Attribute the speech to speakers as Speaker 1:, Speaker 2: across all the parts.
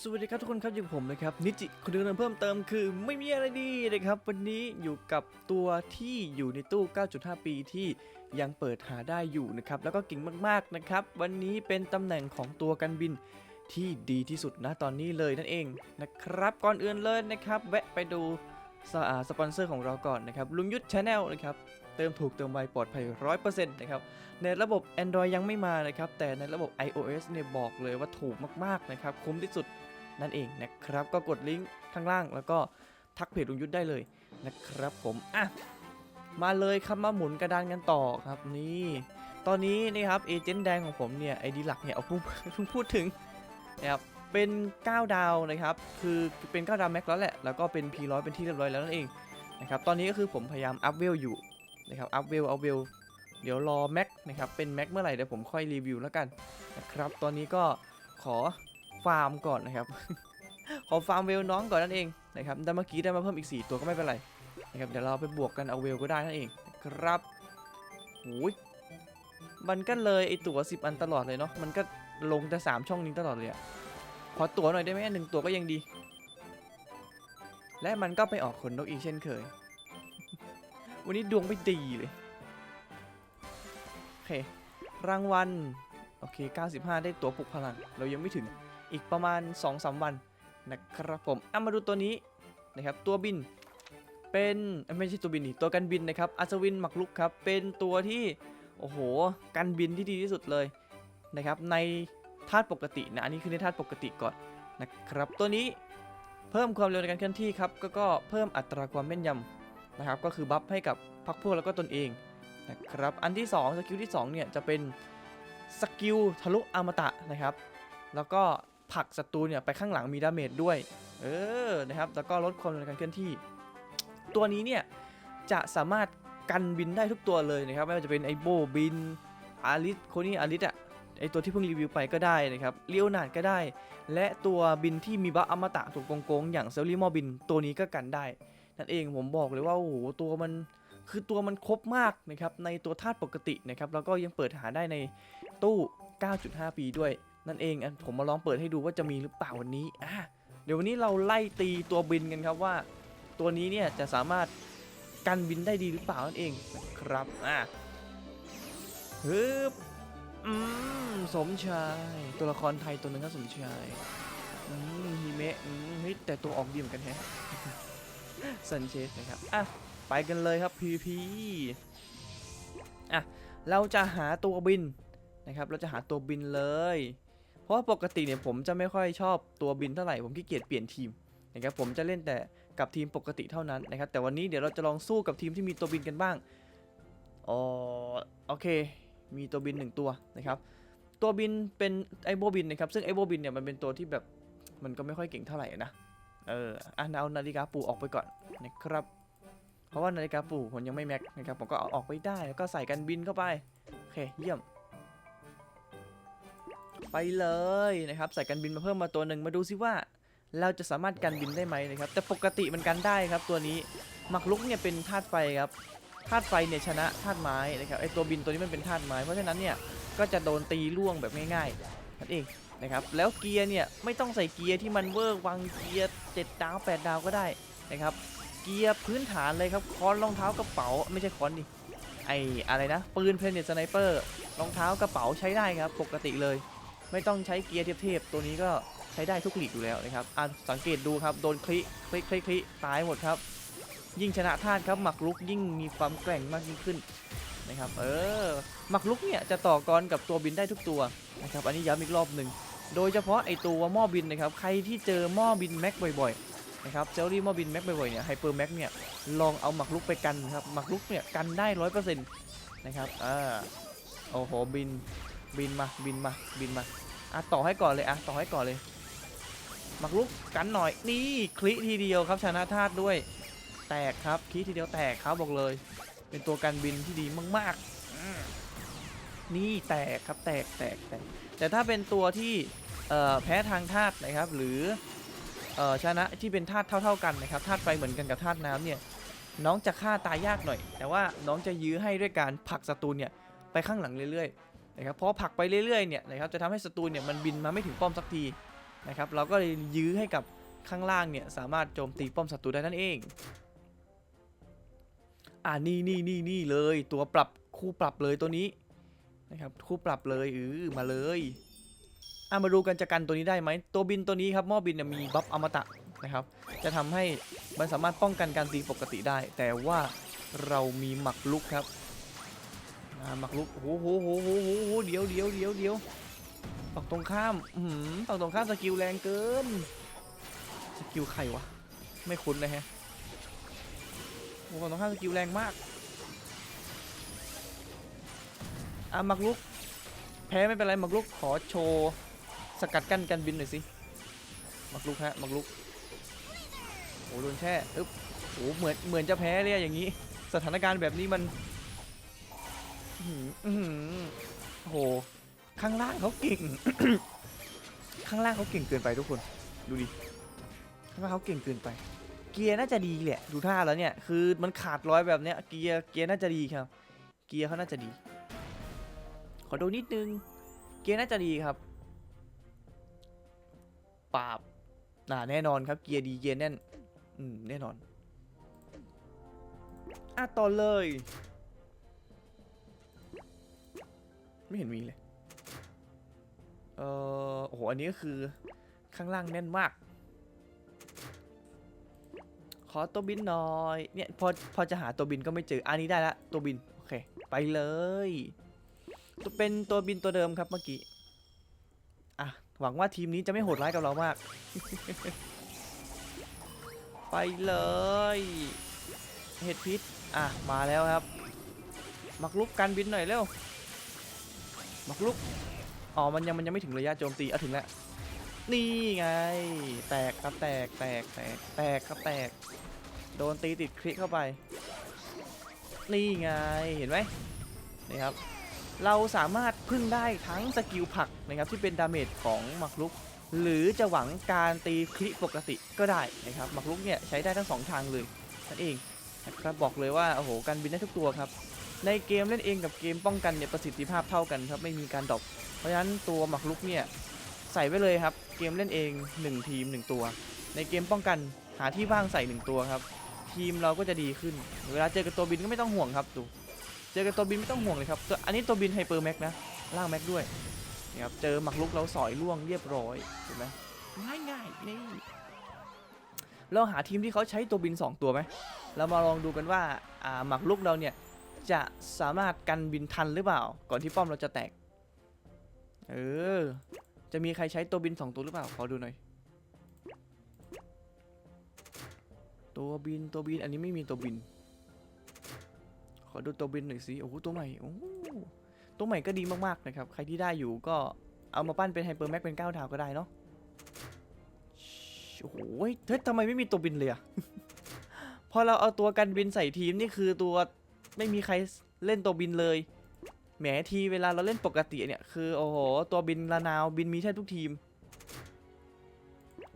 Speaker 1: สวัสดีครับทุกคนครับอยู่ผมนะครับนิจิคนเดิมเพิ่มเติมคือไม่มีอะไรดีนะครับ วันนี้อยู่กับตัวที่อยู่ในตู้ 9.5 ปีที่ยังเปิดหาได้อยู่นะครับ แล้วก็เก่งมากๆนะครับ วันนี้เป็นตำแหน่งของตัวกันบินที่ดีที่สุดนะตอนนี้เลยนั่นเองนะครับก่อนอื่นเลยนะครับ แวะไปดูสปอนเซอร์ของเราก่อนนะครับลุงยุทธชาแนลนะครับ เติมถูกเติมไวปลอดภัย 100%นะครับ ในระบบ Android ยังไม่มานะครับ แต่ในระบบ iOS เนี่ยบอกเลยว่าถูกมาก ๆ นะครับ คุ้มที่สุดนั่นเองนะครับ ก็กดลิงก์ข้างล่างแล้วก็ทักเพจลุงยุทธได้เลยนะครับผม อะ มาเลยครับมาหมุนกระดานกันต่อครับนี่ ตอนนี้นี่ครับเอเจนต์แดงของผมเนี่ยไอดีหลักเนี่ยเอาเพิ่งเพิ่งพูดถึงนะครับเป็น 9 ดาวนะครับ คือเป็น 9 ดาวแม็กแล้วแหละ แล้วก็เป็น P100 เป็นที่เรียบร้อยแล้วนั่นเองนะครับ ตอนนี้ก็คือผมพยายามอัพเวลอยู่ นะครับอัพเวลเอาเวลเดี๋ยวรอแม็กนะครับเป็นแม็กเมื่อไหร่เดี๋ยวผมค่อยรีวิวแล้วกันนะครับตอนนี้ก็ขอฟาร์มก่อนนะครับ ขอฟาร์มเวลน้องก่อนนั่นเองนะครับแต่เมื่อกี้ได้มาเพิ่มอีก 4 ตัวก็ไม่เป็นไรนะครับเดี๋ยวเราไปบวกกันเอาเวลก็ได้นั่นเองนะครับโอ้ยมันก็เลยไอตัว 10 อันตลอดเลยเนาะมันก็ลงแต่3ช่องนี้ตลอดเลยอะขอตัวหน่อยได้ไหมหนึ่งตัวก็ยังดี และมันก็ไปออกขนนกอีกเช่นเคย วันนี้ดวงไม่ดีเลย โอเค รางวัล โอเค 95 ได้ตั๋วปลุกพลัง เรายังไม่ถึงอีกประมาณ 2-3 วันนะครับผมเอะมาดูตัวนี้นะครับ ตัวบินเป็นไม่ใช่ตัวบินนี่ตัวกันบินนะครับอัศวินหมักลุกครับ เป็นตัวที่โอ้โหกันบินที่ดีที่สุดเลยนะครับ ในธาตุปกตินะอันนี้คือในธาตุปกติก่อนนะครับ ตัวนี้เพิ่มความเร็วในการเคลื่อนที่ครับ ก็ก็เพิ่มอัตราความแม่นยำ นะครับก็คือบัฟให้กับพรรคพวกแล้วก็ตนเองนะครับอันที่ 2 สกิลที่2เนี่ยจะเป็นสกิลทะลุอมตะนะครับแล้วก็ผลักศัตรูเนี่ยไปข้างหลังมีดาเมจด้วยเออนะครับแล้วก็ลดความเร็วในการเคลื่อนที่ ตัวนี้เนี่ยจะสามารถกันบินได้ทุกตัวเลยนะครับไม่ว่าจะเป็นไอโบบินอาริสโคนี่อาริสอะไอตัวที่เพิ่งรีวิวไปก็ได้นะครับเลียวนาดก็ได้ และตัวบินที่มีบัฟอมตะถูกโกงๆอย่างเซลลี่มอบินตัวนี้ก็กันได้ นั่นเองผมบอกเลยว่าโอ้โหตัวมันคือตัวมันครบมากนะครับในตัวธาตุปกตินะครับแล้วก็ยังเปิดหาได้ในตู้ 9.5 ปีด้วย นั่นเองอันผมมาลองเปิดให้ดูว่าจะมีหรือเปล่าวันนี้อะเดี๋ยววันนี้เราไล่ตีตัวบินกันครับว่า ตัวนี้เนี่ยจะสามารถกันบินได้ดีหรือเปล่านั่นเองนะครับอะฮึบอืมสมชาย ตัวละครไทยตัวหนึงก็สมชายอืมฮิเมะอืมเฮ้ยแต่ตัวออกดีเหมือนกันแฮะ ซันเชสนะครับ อะ ไปกันเลยครับ PVP อะ เราจะหาตัวบินนะครับ เราจะหาตัวบินเลย เพราะว่าปกติเนี่ยผมจะไม่ค่อยชอบตัวบินเท่าไหร่ ผมขี้เกียจเปลี่ยนทีมนะครับผมจะเล่นแต่กับทีมปกติเท่านั้นนะครับ แต่วันนี้เดี๋ยวเราจะลองสู้กับทีมที่มีตัวบินกันบ้างอ๋อโอเค มีตัวบินหนึ่งตัวนะครับ ตัวบินเป็นไอโบบินนะครับ ซึ่งไอโบบินเนี่ยมันเป็นตัวที่แบบมันก็ไม่ค่อยเก่งเท่าไหร่นะ เอออะเอานาฬิกาปูออกไปก่อนนะครับ เพราะว่านาฬิกาปู่ผมยังไม่แม็กนะครับผมก็เอาออกไปได้แล้วก็ใส่กันบินเข้าไปโอเคเยี่ยม ไปเลยนะครับ ใส่กันบินมาเพิ่มมาตัวหนึ่งมาดูซิว่าเราจะสามารถกันบินได้ไหมนะครับ แต่ปกติมันกันได้ครับตัวนี้หมักลุกเนี่ยเป็นธาตุไฟครับธาตุไฟเนี่ยชนะธาตุไม้นะครับไอตัวบินตัวนี้มันเป็นธาตุไม้เพราะฉะนั้นเนี่ยก็จะโดนตีล่วงแบบง่ายๆนั่นเอง นะครับแล้วเกียร์เนี่ยไม่ต้องใส่เกียร์ที่มันเวอร์วังเกียร์7ดาว8ดาวก็ได้นะครับเกียร์พื้นฐานเลยครับค้อนรองเท้ากระเป๋าไม่ใช่คอนดิไออะไรนะ ปืนเพลเนตสไนเปอร์รองเท้ากระเป๋าใช้ได้ครับปกติเลย ไม่ต้องใช้เกียร์เทพๆตัวนี้ก็ใช้ได้ทุกหลีกอยู่แล้วนะครับอะสังเกตดูครับโดนคลิคลิคลิคลิตายหมดครับ ยิ่งชนะธาตุครับหมักลุกยิ่งมีความแกร่งมากยิ่งขึ้นนะครับเออหมักลุกเนี่ยจะต่อกรกับตัวบินได้ทุกตัวนะครับอันนี้ย้ำอีกรอบหนึ่ง โดยเฉพาะไอตัวหม้อบินนะครับใครที่เจอหม้อบินแม็กบ่อยๆนะครับเจลลี่มอบินแม็กบ่อยๆเนี่ยไฮเปอร์แม็กเนี่ยลองเอาหมักลุกไปกันครับหมักลุกเนี่ยกันได้ร้อยเปอร์เซ็นต์นะครับอ่าโอ้โหบินบินมาบินมาบินมาอะต่อให้ก่อนเลยอะต่อให้ก่อนเลยหมักลุกกันหน่อยนี่คลิทีเดียวครับชนะธาตุด้วยแตกครับคลิทีเดียวแตกครับบอกเลย เป็นตัวกันบินที่ดีมากๆนี่แตกครับแตกแตกแตกแต่ถ้าเป็นตัวที่ แพ้ทางธาตุนะครับ หรืออชนะที่เป็นธาตุเท่า ๆกันนะครับธาตุไฟเหมือนกันกับธาตุน้ำเนี่ยน้องจะฆ่าตายยากหน่อย แต่ว่าน้องจะยื้อให้ด้วยการผลักศัตรูเนี่ยไปข้างหลังเรื่อยๆนะครับเพราะผลักไปเรื่อยๆเนี่ยนะครับจะทำให้ศัตรูเนี่ยมันบินมาไม่ถึงป้อมสักทีนะครับเราก็เลยยื้อให้กับข้างล่างเนี่ยสามารถโจมตีป้อมศัตรูได้นั่นเองอ่านี่นี่นี่นี่เลยตัวปรับคู่ปรับเลยตัวนี้นะครับคู่ปรับเลยอือมาเลย อะมาดูกันจะกันตัวนี้ได้ไหมตัวบินตัวนี้ครับหม้อบินมีบัฟอมตะนะครับจะทำให้มันสามารถป้องกันการตีปกติได้ แต่ว่าเรามีหมักลุกครับหมักลุกโอ้โหโหโหโหโหเดี๋ยวเดี๋ยวเดี๋ยวเดี๋ยวฝั่งตรงข้ามอืมฝั่งตรงข้ามสกิลแรงเกินสกิลใครวะไม่คุ้นเลยฮะโอ้ฝั่งตรงข้ามสกิลแรงมากอะหมักลุกแพ้ไม่เป็นไรหมักลุกขอโชว์ สกัดกั้นการบินหน่อยสิหมักลุกฮะหมักลุกโอ้โดนแช่อึ๊บโอ้เหมือนเหมือนจะแพ้เลยอะอย่างนี้ สถานการณ์แบบนี้มันหืออื้อหือโอ้โหข้างล่างเขาเก่ง ข้างล่างเขาเก่งเกินไปทุกคน ดูดิข้างล่างเขาเก่งเกินไป เกียร์น่าจะดีแหละ ดูท่าแล้วเนี่ย คือมันขาดร้อยแบบเนี้ย เกียร์เกียร์น่าจะดีครับ เกียร์เขาน่าจะดี ขอดูนิดนึง เกียร์น่าจะดีครับ ปราบน่าแน่นอนครับเกียร์ดีเกียร์แน่น อืม แน่นอน อะต่อเลย ไม่เห็นมีเลย เออโอ้โห อันนี้ก็คือข้างล่างแน่นมาก ขอตัวบินหน่อย เนี่ยพอพอจะหาตัวบินก็ไม่เจอ อันนี้ได้ละ ตัวบิน โอเค ไปเลยตัวเป็นตัวบินตัวเดิมครับเมื่อกี้ อะ หวังว่าทีมนี้จะไม่โหดร้ายกับเรามาก ไปเลย เห็ดพิษ อะ มาแล้วครับ มักลุกกันบินหน่อยเร็ว มักลุก อ๋อ มันยังมันยังไม่ถึงระยะโจมตีอะถึงแล้ว นี่ไง แตกครับแตกแตกแตกแตกครับแตก โดนตีติดคลิกเข้าไป นี่ไง เห็นไหมนี่ครับ เราสามารถพึ่งได้ทั้งสกิลผักนะครับที่เป็นดาเมจของมักลุก หรือจะหวังการตีคลิปกติก็ได้นะครับมักลุกเนี่ยใช้ได้ทั้งสองทางเลยนั่นเองนะครับบอกเลยว่าโอ้โหการบินได้ทุกตัวครับในเกมเล่นเองกับเกมป้องกันเนี่ยประสิทธิภาพเท่ากันครับไม่มีการดรอปเพราะฉะนั้นตัวมักลุกเนี่ยใส่ไว้เลยครับเกมเล่นเอง 1 ทีม 1 ตัว ในเกมป้องกันหาที่ว่างใส่ 1 ตัวครับ ทีมเราก็จะดีขึ้น เวลาเจอกับตัวบินก็ไม่ต้องห่วงครับดู เจอกับตัวบินไม่ต้องห่วงเลยครับตัวอันนี้ตัวบินไฮเปอร์แม็กนะล่างแม็กด้วยนี่ครับเจอหมักลุกเราสอยล่วงเรียบร้อยเห็นไหมง่ายง่ายนี่เราหาทีมที่เขาใช้ตัวบิน 2 ตัวไหมเรามาลองดูกันว่าอ่าหมักลุกเราเนี่ยจะสามารถกันบินทันหรือเปล่า ก่อนที่ป้อมเราจะแตก เออ จะมีใครใช้ตัวบิน 2 ตัวหรือเปล่า ขอดูหน่อย ตัวบินตัวบินอันนี้ไม่มีตัวบิน ขอดูตัวบินหน่อยสิโอ้โหตัวใหม่โอ้ตัวใหม่ก็ดีมากๆนะครับ ใครที่ได้อยู่ก็เอามาปั้นเป็นไฮเปอร์แม็กเป็น9ดาวก็ได้เนาะโอ้โหเฮ้ยทำไมไม่มีตัวบินเลยอะพอเราเอาตัวกันบินใส่ทีมนี่คือตัวไม่มีใครเล่นตัวบินเลยแหมทีเวลาเราเล่นปกติเนี่ยคือโอ้โหตัวบินละนาวบินมีแทบทุกทีม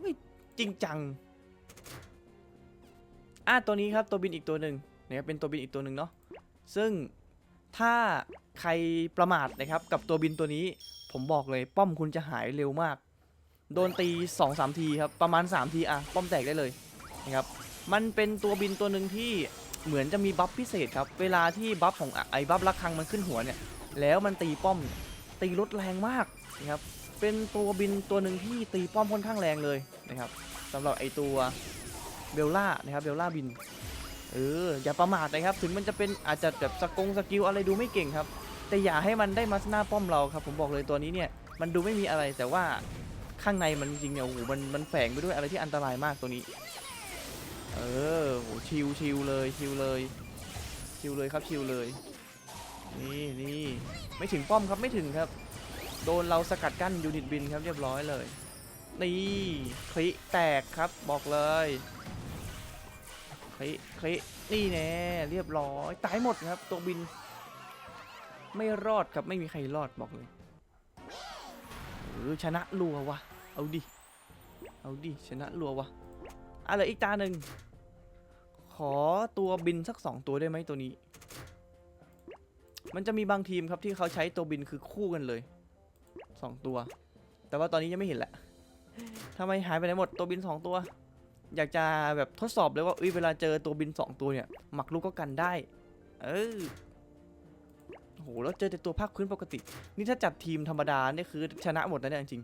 Speaker 1: ไม่จริงจังอะตัวนี้ครับตัวบินอีกตัวหนึ่งนะครับเป็นตัวบินอีกตัวหนึ่งเนาะ ซึ่งถ้าใครประมาทนะครับกับตัวบินตัวนี้ ผมบอกเลยป้อมคุณจะหายเร็วมาก โดนตี2 3ทีครับประมาณ 3 ทีอะป้อมแตกได้เลยนะครับมันเป็นตัวบินตัวหนึ่งที่เหมือนจะมีบัฟพิเศษครับ เวลาที่บัฟของไอ้บัฟระฆังมันขึ้นหัวเนี่ย แล้วมันตีป้อมตีรถแรงมากนะครับ เป็นตัวบินตัวหนึ่งที่ตีป้อมค่อนข้างแรงเลยนะครับสำหรับไอ้ตัวเบลล่านะครับเบลล่าบิน เอออย่าประมาทนะครับ ถึงมันจะเป็นอาจจะแบบสกงสกิลอะไรดูไม่เก่งครับ แต่อย่าให้มันได้มาหน้าป้อมเราครับ ผมบอกเลยตัวนี้เนี่ยมันดูไม่มีอะไรแต่ว่าข้างในมันจริงเนี่ยโอ้โหมันมันแฝงไปด้วยอะไรที่อันตรายมากตัวนี้ เออโหชิวชิวเลยชิวเลยชิวเลยครับชิวเลย นี่นี่ไม่ถึงป้อมครับไม่ถึงครับ โดนเราสกัดกั้นยูนิตบินครับเรียบร้อยเลยนี่คลิแตกครับบอกเลย คลิคลินี่แน่เรียบร้อยตายหมดครับตัวบิน ไม่รอดครับไม่มีใครรอดบอกเลยเออชนะรัววะเอาดิเอาดิชนะรัววะอะไรอีกตาหนึ่งขอตัวบินสักสองตัวได้ไหมตัวนี้ มันจะมีบางทีมครับที่เขาใช้ตัวบินคือคู่กันเลยสองตัว แต่ว่าตอนนี้ยังไม่เห็นแหละทำไมหายไปไหนหมดตัวบินสองตัว อยากจะแบบทดสอบเลยว่าเอ้ยเวลาเจอตัวบินสองตัวเนี่ยหมักลูกก็กันได้ เออโอ้โหแล้วเจอแต่ตัวภาคพื้นปกติ นี่ถ้าจัดทีมธรรมดาเนี่ยคือชนะหมดนะเนี่ยจริง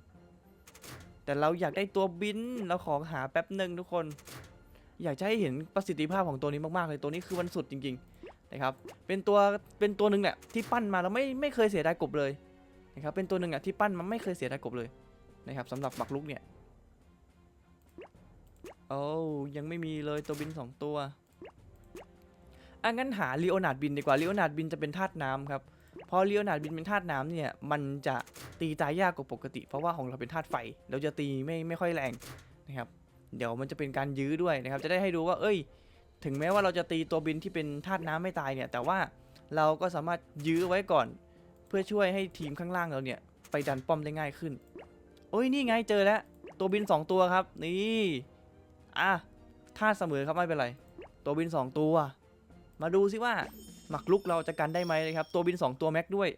Speaker 1: แต่เราอยากได้ตัวบินเราขอหาแป๊บหนึ่งทุกคน อยากจะให้เห็นประสิทธิภาพของตัวนี้มากๆเลยตัวนี้คือมันสุดจริง ๆ นะครับ เป็นตัวเป็นตัวหนึ่งเนี่ยที่ปั้นมาแล้วไม่ไม่เคยเสียดายกบเลยนะครับเป็นตัวหนึ่งอะที่ปั้นมาไม่เคยเสียดายกบเลยนะครับสำหรับหมักลุกเนี่ย โอ้ยังไม่มีเลยตัวบินสองตัวอะงั้นหาลีโอนาร์ดบินดีกว่าลีโอนาร์ดบินจะเป็นธาตุน้ำครับพอลีโอนาร์ดบินเป็นธาตุน้ำเนี่ยมันจะตีตายยากกว่าปกติ เพราะว่าของเราเป็นธาตุไฟ เราจะตีไม่ไม่ค่อยแรงนะครับ เดี๋ยวมันจะเป็นการยื้อด้วยนะครับ จะได้ให้ดูว่า เอ้ย ถึงแม้ว่าเราจะตีตัวบินที่เป็นธาตุน้ำไม่ตายเนี่ย แต่ว่าเราก็สามารถยื้อไว้ก่อน เพื่อช่วยให้ทีมข้างล่างเราเนี่ย ไปดันป้อมได้ง่ายขึ้น โอ้ยนี่ไงเจอแล้วตัวบิน 2 ตัวครับ นี่ อะธาเสมอครับไม่เป็นไร ตัวบิน 2 ตัว มาดูซิว่าหมักลุกเราจะกันได้ไหมนะครับ ตัวบิน 2 ตัวแม็กด้วย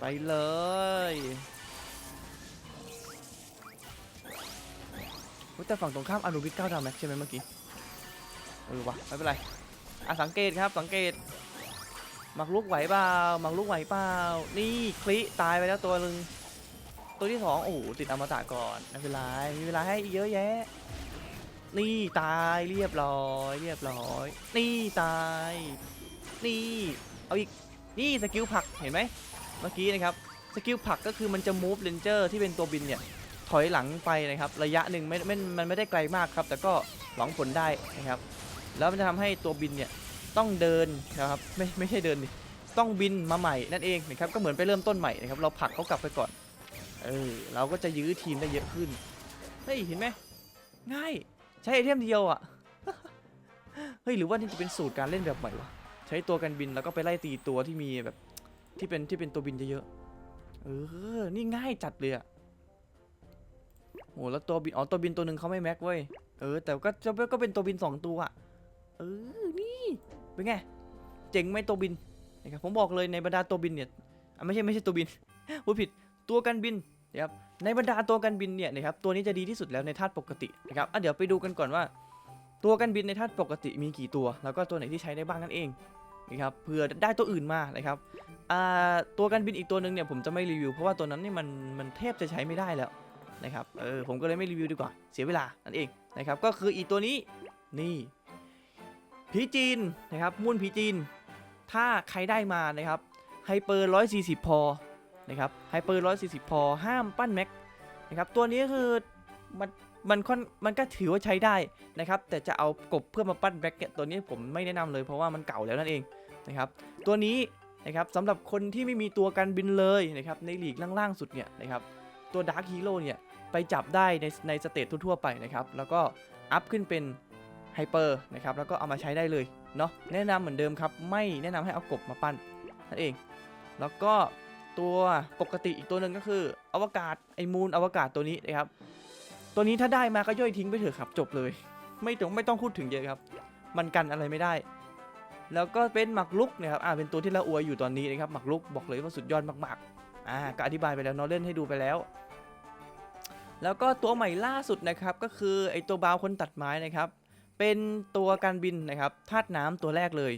Speaker 1: ไปเลย แต่ฝั่งตรงข้ามอนุวิทเก้าดาวแม็กใช่ไหมเมื่อกี้ เออวะไม่เป็นไร อะสังเกตครับสังเกตหมักลุกไหวเปล่าหมักลุกไหวเปล่า นี่คลิตายไปแล้วตัวหนึ่ง ตัวที่สองโอ้โหติดอมตะก่อนไม่เป็นไรมีเวลาให้เยอะแยะ นี่ตายเรียบร้อย เรียบร้อย นี่ตาย นี่เอาอีกนี่สกิลผักเห็นไหมเมื่อกี้นะครับสกิลผักก็คือมันจะ move ranger ที่เป็นตัวบินเนี่ยถอยหลังไปนะครับ ระยะหนึ่งไม่ไม่มันไม่ได้ไกลมากครับ แต่ก็หวังผลได้นะครับ แล้วมันจะทำให้ตัวบินเนี่ยต้องเดินนะครับไม่ไม่ใช่เดินดิต้องบินมาใหม่นั่นเองนะครับก็เหมือนไปเริ่มต้นใหม่นะครับเราผักเขากลับไปก่อน เออเราก็จะยื้อทีมได้เยอะขึ้น เฮ้ย เห็นไหมง่ายใช้ไอเทมเดียวอะ เฮ้ย หรือว่านี่จะเป็นสูตรการเล่นแบบใหม่วะ ใช้ตัวกันบินแล้วก็ไปไล่ตีตัวที่มีแบบที่เป็นที่เป็นตัวบินเยอะๆ เออ นี่ง่ายจัดเลยอะโอ้แล้วตัวบิน อ๋อ ตัวบินตัวหนึ่งเขาไม่แม็กเว้ย เออ แต่ก็จะก็เป็นตัวบินสองตัวอะเออ นี่ เป็นไง เจ๋งไหมตัวบินนะครับผมบอกเลยในบรรดาตัวบินเนี่ยอะไม่ใช่ไม่ใช่ตัวบินพูดผิด ตัวกันบินนะครับในบรรดาตัวกันบินเนี่ยนะครับตัวนี้จะดีที่สุดแล้วในธาตุปกตินะครับอะเดี๋ยวไปดูกันก่อนว่า ตัวกันบินในธาตุปกติมีกี่ตัว แล้วก็ตัวไหนที่ใช้ได้บ้างนั่นเองนะครับเผื่อได้ตัวอื่นมานะครับอ่าตัวกันบินอีกตัวหนึ่งเนี่ยผมจะไม่รีวิว เพราะว่าตัวนั้นนี่มันมันแทบจะใช้ไม่ได้แล้วนะครับเออผมก็เลยไม่รีวิวดีกว่าเสียเวลานั่นเองนะครับก็คืออีตัวนี้นี่ผีจีนนะครับมุ่นผีจีน ถ้าใครได้มานะครับไฮเปอร์140 พอ นะครับไฮเปอร์140พอห้ามปั้นแม็กนะครับตัวนี้คือมันมันค่อนมันก็ถือว่าใช้ได้นะครับ แต่จะเอากบเพื่อมาปั้นแบ็กเนี่ยตัวนี้ผมไม่แนะนำเลยเพราะว่ามันเก่าแล้วนั่นเองนะครับตัวนี้นะครับสำหรับคนที่ไม่มีตัวกันบินเลยนะครับในลีกล่างๆสุดเนี่ยนะครับตัวดาร์คฮีโร่เนี่ยไปจับได้ในในสเตจทั่วๆไปนะครับแล้วก็อัพขึ้นเป็นไฮเปอร์นะครับแล้วก็เอามาใช้ได้เลยเนาะแนะนำเหมือนเดิมครับ ไม่แนะนำให้เอากบมาปั้นนั่นเอง แล้วก็ ตัวปกติอีกตัวหนึ่งก็คือ อวกาศไอมูนอวกาศตัวนี้นะครับ ตัวนี้ถ้าได้มาก็ย่อยทิ้งไปเถอะครับจบเลย ไม่ต้องไม่ต้องพูดถึงเยอะครับ มันกันอะไรไม่ได้ แล้วก็เป็นหมักลุกนะครับอ่าเป็นตัวที่เราอวยอยู่ตอนนี้นะครับหมักลุกบอกเลยว่าสุดยอดมากๆอ่าก็อธิบายไปแล้วเนาะเล่นให้ดูไปแล้ว แล้วก็ตัวใหม่ล่าสุดนะครับก็คือไอตัวบาวคนตัดไม้นะครับ เป็นตัวการบินนะครับธาตุน้ำตัวแรกเลย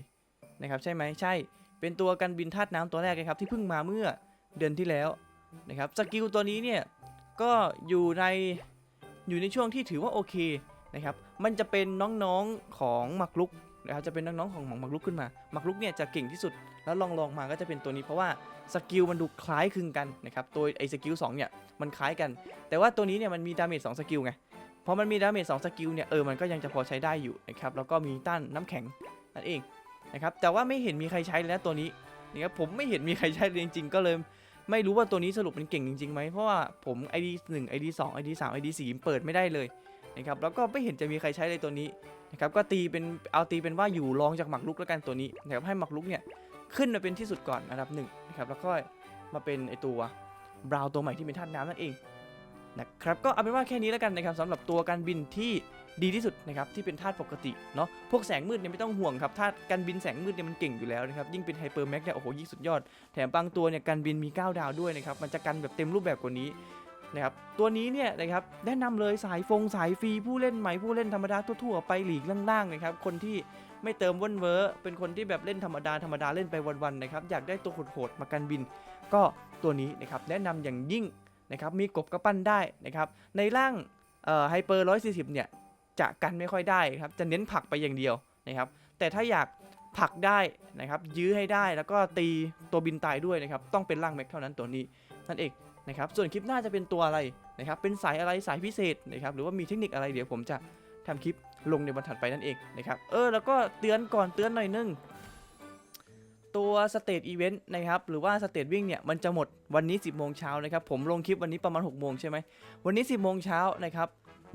Speaker 1: นะครับใช่ไหมใช่เป็นตัวการบินธาตุน้ำตัวแรกนะครับที่เพิ่งมาเมื่อ เดือนที่แล้วนะครับสกิลตัวนี้เนี่ยก็อยู่ในอยู่ในช่วงที่ถือว่าโอเคนะครับมันจะเป็นน้องๆของหมักลุกนะครับจะเป็นน้องๆของหมองมักลุกขึ้นมาหมักลุกเนี่ยจะเก่งที่สุดแล้วลองลองมาก็จะเป็นตัวนี้เพราะว่าสกิลมันดูคล้ายคลึงกันนะครับตัวไอ้สกิลสองเนี่ยมันคล้ายกัน แต่ว่าตัวนี้เนี่ยมันมีดาเมจสองสกิลไงพอมันมีดาเมจสองสกิลเนี่ยเออมันก็ยังจะพอใช้ได้อยู่นะครับแล้วก็มีต้านน้ำแข็งนั่นเองนะครับแต่ว่าไม่เห็นมีใครใช้เลยนะตัวนี้นะครับผมไม่เห็นมีใครใช้เลยจริงๆก็เลย ไม่รู้ว่าตัวนี้สรุปมันเก่งจริงๆไหมเพราะว่าผม ID 1 ID 2 ID 3 ID 4เปิดไม่ได้เลยนะครับแล้วก็ไม่เห็นจะมีใครใช้เลยตัวนี้นะครับก็ตีเป็นเอาตีเป็นว่าอยู่รองจากหมักลุกแล้วกันตัวนี้นะครับให้หมักลุกเนี่ยขึ้นมาเป็นที่สุดก่อนอันดับหนึ่งนะครับแล้วก็มาเป็นไอตัวบราวตัวใหม่ที่เป็นธาตุน้ำนั่นเองนะครับก็เอาเป็นว่าแค่นี้แล้วกันนะครับสำหรับตัวการบินที่ ดีที่สุดนะครับที่เป็นธาตุปกติเนาะพวกแสงมืดเนี่ยไม่ต้องห่วงครับธาตุการบินแสงมืดเนี่ยมันเก่งอยู่แล้วนะครับยิ่งเป็นไฮเปอร์แม็กเนี่ยโอ้โหยิ่งสุดยอด แถมบางตัวเนี่ยการบินมี 9 ดาวด้วยนะครับมันจะกันแบบเต็มรูปแบบกว่านี้นะครับตัวนี้เนี่ยนะครับแนะนำเลยสายฟงสายฟรีผู้เล่นใหม่ผู้เล่นธรรมดาทั่วๆไปหลีกล่างๆนะครับคนที่ไม่เติมเว่นเวอร์เป็นคนที่แบบเล่นธรรมดาธรรมดาเล่นไปวันๆนะครับอยากได้ตัวโหดๆมากันบิน ก็ตัวนี้นะครับแนะนำอย่างยิ่งนะครับมีกบกระปั้นได้นะครับในร่างไฮเปอร์140เนี่ย จะกันไม่ค่อยได้ครับจะเน้นผลักไปอย่างเดียวนะครับ แต่ถ้าอยากผลักได้นะครับยื้อให้ได้แล้วก็ตีตัวบินตายด้วยนะครับต้องเป็นร่างแม็กเท่านั้นตัวนี้นั่นเองนะครับส่วนคลิปหน้าจะเป็นตัวอะไรนะครับเป็นสายอะไรสายพิเศษนะครับหรือว่ามีเทคนิคอะไรเดี๋ยวผมจะทำคลิปลงในวันถัดไปนั่นเองนะครับเออแล้วก็เตือนก่อนเตือนหน่อยนึงตัวสเตจอีเวนต์นะครับหรือว่าสเตจวิ่งเนี่ยมันจะหมดวันนี้ 10โมงเช้านะครับผมลงคลิปวันนี้ประมาณ6โมงใช่ไหมวันนี้ 10โมงเช้านะครับ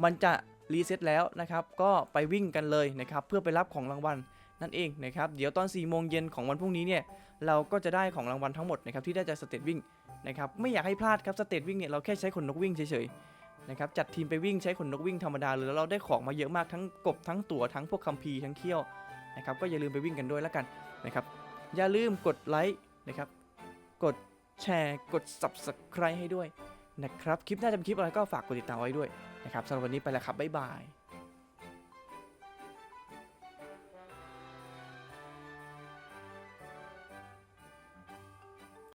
Speaker 1: มันจะ รีเซ็ตแล้วนะครับ ก็ไปวิ่งกันเลยนะครับ เพื่อไปรับของรางวัลนั่นเองนะครับ เดี๋ยวตอน4โมงเย็นของวันพรุ่งนี้เนี่ย เราก็จะได้ของรางวัลทั้งหมดนะครับที่ได้จากสเตจวิ่งนะครับ ไม่อยากให้พลาดครับสเตจวิ่งเนี่ยเราแค่ใช้ขนนกวิ่งเฉยๆนะครับ จัดทีมไปวิ่งใช้ขนนกวิ่งธรรมดาเลยแล้วเราได้ของมาเยอะมากทั้งกบทั้งตั๋วทั้งพวกคัมภีร์ทั้งเขี้ยวนะครับ ก็อย่าลืมไปวิ่งกันด้วยแล้วกันนะครับ อย่าลืมกดไลค์นะครับ กดแชร์ กด Subscribe ให้ด้วยนะครับ คลิปหน้าจะเป็นคลิปอะไรก็ฝากกดติดตามไว้ด้วย นะครับสำหรับวันนี้ไปแล้วครับบ๊ายบาย